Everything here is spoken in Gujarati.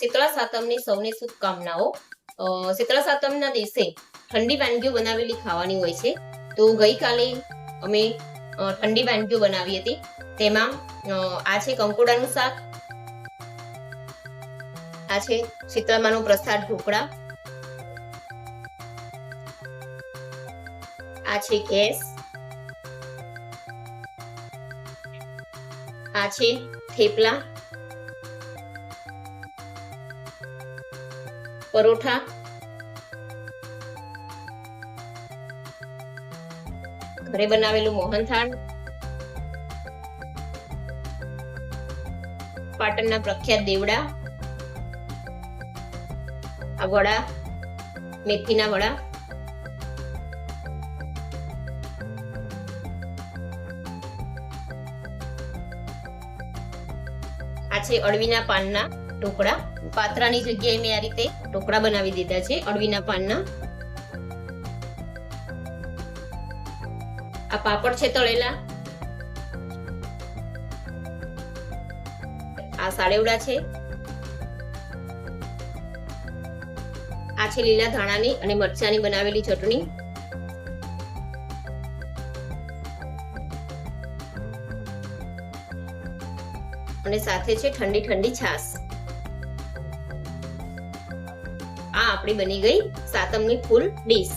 શીતળા સાતમની સૌને શુભકામનાઓ. શીતળા સાતમના દિવસે ઠંડી વાનગીઓ બનાવેલી ખાવાની હોય છે. તો ગઈકાલે અમે ઠંડી વાનગીઓ બનાવી હતી. તેમાં આ છે કંકોડાનું શાક. આ છે શીતળામાનો પ્રસાદ ઢોકળા. આ છે ગેસ. આ છે થેપલા. પરોઠા. ઘરે બનાવેલું મોહનથાળ પાટણના પ્રખ્યાત દેવડા. આ વડા, મેથીના વડા. આ છે અળવીના પાનના. ઢોકળા. પાત્રાની જગ્યાએ મેં આ રીતે ઢોકળા બનાવી દીધા છે અળવીના પાનના. આ પાપડ છે તળેલા. આ સાળેવડા છે. આ છે લીલા ધાણાની અને મરચાની બનાવેલી ચટણી. અને સાથે છે ઠંડી ઠંડી છાશ. આ આપણી બની ગઈ સાતમની ફૂલ ડીશ.